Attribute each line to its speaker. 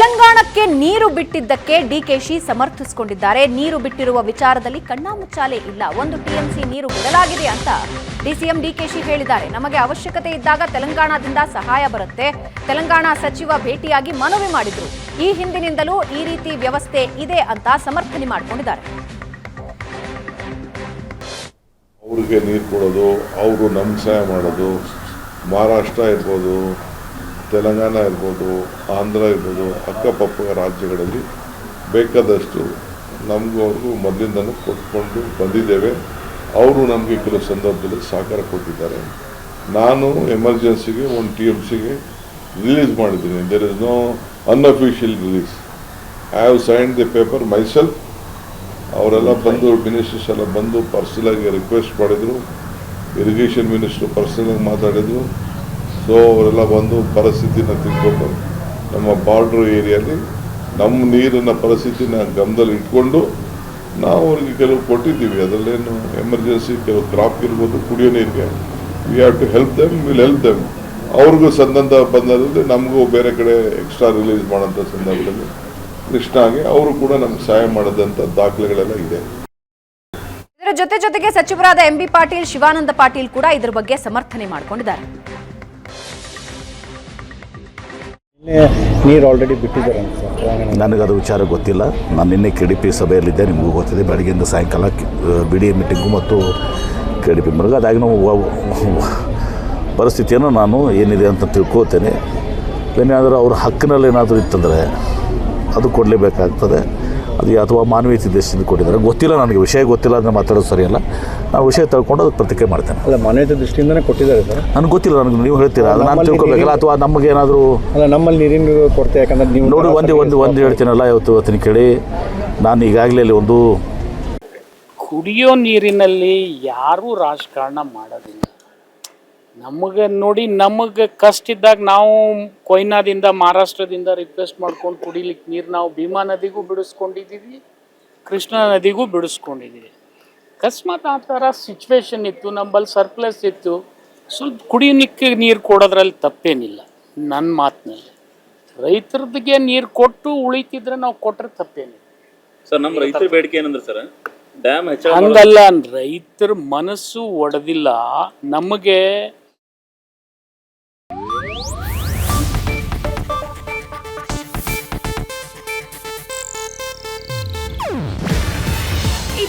Speaker 1: ತೆಲಂಗಾಣಕ್ಕೆ ನೀರು ಬಿಟ್ಟಿದ್ದಕ್ಕೆ ಡಿಕೆಶಿ ಸಮರ್ಥಿಸಿಕೊಂಡಿದ್ದಾರೆ. ನೀರು ಬಿಟ್ಟಿರುವ ವಿಚಾರದಲ್ಲಿ ಕಣ್ಣಾಮುಚ್ಚಾಲೆ ಇಲ್ಲ. ಒಂದು ಟಿಎಂಸಿ ನೀರು ಬಿಡಲಾಗಿದೆ ಅಂತ ಡಿಸಿಎಂ ಡಿಕೆಶಿ ಹೇಳಿದ್ದಾರೆ. ನಮಗೆ ಅವಶ್ಯಕತೆ ಇದ್ದಾಗ ತೆಲಂಗಾಣದಿಂದ ಸಹಾಯ ಬರುತ್ತೆ. ತೆಲಂಗಾಣ ಸಚಿವ ಭೇಟಿಯಾಗಿ ಮನವಿ ಮಾಡಿದ್ರು. ಈ ಹಿಂದಿನಿಂದಲೂ ಈ ರೀತಿ ವ್ಯವಸ್ಥೆ ಇದೆ ಅಂತ ಸಮರ್ಥನೆ ಮಾಡಿಕೊಂಡಿದ್ದಾರೆ.
Speaker 2: ಅವರಿಗೆ ನೀರು ಕೊಡೋದು, ಅವರು ನಮ್ಮ ಸಹಾಯ ಮಾಡೋದು, ಮಹಾರಾಷ್ಟ್ರ ಇರ್ಬೋದು ತೆಲಂಗಾಣ ಇರ್ಬೋದು, ಆಂಧ್ರ ಇರ್ಬೋದು, ಅಕ್ಕಪಕ್ಕ ರಾಜ್ಯಗಳಲ್ಲಿ ಬೇಕಾದಷ್ಟು ನಮಗೂ ಅವ್ರಿಗೂ ಮೊದಲಿಂದನೂ ಕೊಟ್ಕೊಂಡು ಬಂದಿದ್ದೇವೆ. ಅವರು ನಮಗೆ ಕೆಲವು ಸಂದರ್ಭದಲ್ಲಿ ಸಹಕಾರ ಕೊಟ್ಟಿದ್ದಾರೆ. ನಾನು ಎಮರ್ಜೆನ್ಸಿಗೆ, ಒಂದು ಟಿ ಎಂ ಸಿಗೆ ರಿಲೀಸ್ ಮಾಡಿದ್ದೀನಿ. There is no unofficial release I have sign the paper myself ಅವರೆಲ್ಲ ಬಂದು ಮಿನಿಸ್ಟರ್ಸ್ ಎಲ್ಲ ಬಂದು ಪರ್ಸನಲಾಗಿ ರಿಕ್ವೆಸ್ಟ್ ಮಾಡಿದರು. ಇರಿಗೇಷನ್ ಮಿನಿಸ್ಟ್ರು ಪರ್ಸನಲಾಗಿ ಮಾತಾಡಿದರು. ಸೊ ಅವರೆಲ್ಲ ಬಂದು ಪರಿಸ್ಥಿತಿನ ತಿಳ್ಕೊಂಡು ನಮ್ಮ ಬಾರ್ಡ್ರ್ ಏರಿಯಲ್ಲಿ ನಮ್ಮ ನೀರಿನ ಪರಿಸ್ಥಿತಿನ ಗಮನದಲ್ಲಿ ಇಟ್ಕೊಂಡು ನಾವು ಅವ್ರಿಗೆ ಕೆಲವು ಕೊಟ್ಟಿದ್ದೀವಿ. ಅದರಲ್ಲೇನು ಎಮರ್ಜೆನ್ಸಿ ಕೆಲವು ಕ್ರಾಪ್ ಇರ್ಬೋದು, ಕುಡಿಯೋ ನೀರಿಗೆ. We have to help them will help them ಅವ್ರಿಗೂ ಸಂದಂಧ ಬಂದಲ್ಲಿ ನಮಗೂ ಬೇರೆ ಕಡೆ ಎಕ್ಸ್ಟ್ರಾ ರಿಲೀಸ್ ಮಾಡೋಂಥ ಸಂದರ್ಭದಲ್ಲಿ ಕೃಷ್ಣಾಗೆ ಅವರು ಕೂಡ ನಮ್ಗೆ ಸಹಾಯ ಮಾಡಿದಂಥ ದಾಖಲೆಗಳೆಲ್ಲ ಇದೆ.
Speaker 1: ಇದರ ಜೊತೆ ಜೊತೆಗೆ ಸಚಿವರಾದ ಎಂ ಬಿ ಪಾಟೀಲ್, ಶಿವಾನಂದ ಪಾಟೀಲ್ ಕೂಡ ಇದರ ಬಗ್ಗೆ ಸಮರ್ಥನೆ ಮಾಡಿಕೊಂಡಿದ್ದಾರೆ.
Speaker 3: ನೀರು ಆಲ್ರೆಡಿ ಬಿಟ್ಟಿದ್ದಾರೆ
Speaker 4: ನನಗದು ವಿಚಾರ ಗೊತ್ತಿಲ್ಲ. ನಾನು ನಿನ್ನೆ ಕೆ ಡಿ ಪಿ ಸಭೆಯಲ್ಲಿದ್ದೆ, ನಿಮಗೂ ಗೊತ್ತಿದೆ. ಬೆಳಗ್ಗೆಯಿಂದ ಸಾಯಂಕಾಲ ಬಿ ಡಿ ಎ ಮೀಟಿಂಗು ಮತ್ತು ಕೆ ಡಿ ಪಿ ಮೃಗ ಅದಾಗಿ ನಾವು ಪರಿಸ್ಥಿತಿಯನ್ನು ನಾನು ಏನಿದೆ ಅಂತ ತಿಳ್ಕೊತೇನೆ. ಏನಾದರೂ ಅವ್ರ ಹಕ್ಕಿನಲ್ಲಿ ಏನಾದರೂ ಇತ್ತಂದರೆ ಅದು ಕೊಡಲೇಬೇಕಾಗ್ತದೆ. ಅದು ಅಥವಾ ಮಾನವೀಯತೆ ದೃಷ್ಟಿಯಿಂದ ಕೊಟ್ಟಿದ್ದಾರೆ. ಗೊತ್ತಿಲ್ಲ ನನಗೆ ವಿಷಯ ಗೊತ್ತಿಲ್ಲ ಅಂದರೆ ಮಾತಾಡೋದು ಸರಿಯಲ್ಲ. ನಾವು ವಿಷಯ ತಿಳ್ಕೊಂಡು ಅದಕ್ಕೆ ಪ್ರತಿಕ್ರಿಯೆ ಮಾಡ್ತೇನೆ.
Speaker 3: ಅಲ್ಲ ಮಾನವೀಯತೆ ದೃಷ್ಟಿಯಿಂದನೇ ಕೊಟ್ಟಿದ್ದಾರೆ ಸರ್.
Speaker 4: ನನಗೆ ಗೊತ್ತಿಲ್ಲ ನನಗೆ ನೀವು ಹೇಳ್ತೀರಾ? ಅದು ನಾನು ತಿಳ್ಕೊಬೇಕಲ್ಲ ಅಥವಾ ನಮಗೇನಾದರೂ
Speaker 3: ಅಲ್ಲ ನಮ್ಮಲ್ಲಿ ನೀರಿನ ಕೊರತೆ ಯಾಕಂದ್ರೆ ನೀವು
Speaker 4: ನೋಡಿ ಒಂದು ಒಂದು ಒಂದು ಹೇಳ್ತೀನಲ್ಲ ಇವತ್ತು ಇವತ್ತಿನ ಕೇಳಿ. ನಾನು ಈಗಾಗಲೇ ಅಲ್ಲಿ ಒಂದು
Speaker 5: ಕುಡಿಯೋ ನೀರಿನಲ್ಲಿ ಯಾರೂ ರಾಜಕಾರಣ ಮಾಡೋದಿಲ್ಲ. ನಮಗೆ ನೋಡಿ ನಮಗೆ ಕಷ್ಟ ಇದ್ದಾಗ ನಾವು ಕೊಯ್ನಾದಿಂದ ಮಹಾರಾಷ್ಟ್ರದಿಂದ ರಿಕ್ವೆಸ್ಟ್ ಮಾಡ್ಕೊಂಡು ಕುಡಿಲಿಕ್ಕೆ ನೀರು ನಾವು ಭೀಮಾ ನದಿಗೂ ಬಿಡಿಸ್ಕೊಂಡಿದ್ದೀವಿ ಕೃಷ್ಣಾ ನದಿಗೂ ಬಿಡಿಸ್ಕೊಂಡಿದ್ದೀವಿ. ಅಕಸ್ಮಾತ್ ಆ ಥರ ಸಿಚುವೇಶನ್ ಇತ್ತು ನಂಬಲ್ಲಿ ಸರ್ಪ್ಲಸ್ ಇತ್ತು. ಸ್ವಲ್ಪ ಕುಡಿಯಲಿಕ್ಕೆ ನೀರು ಕೊಡೋದ್ರಲ್ಲಿ ತಪ್ಪೇನಿಲ್ಲ ನನ್ನ ಮಾತಿನಲ್ಲಿ. ರೈತರದಿಗೆ ನೀರು ಕೊಟ್ಟು ಉಳಿತಿದ್ರೆ ನಾವು ಕೊಟ್ಟರೆ ತಪ್ಪೇನಿಲ್ಲ.
Speaker 6: ಸರ್ ನಮ್ಮ ರೈತರ ಬೇಡಿಕೆ ಏನಂದ್ರೆ ಸರ್ ಡ್ಯಾಮ್
Speaker 5: ಹಂಗಲ್ಲ ರೈತರ ಮನಸ್ಸು ಒಡೆದಿಲ್ಲ. ನಮಗೆ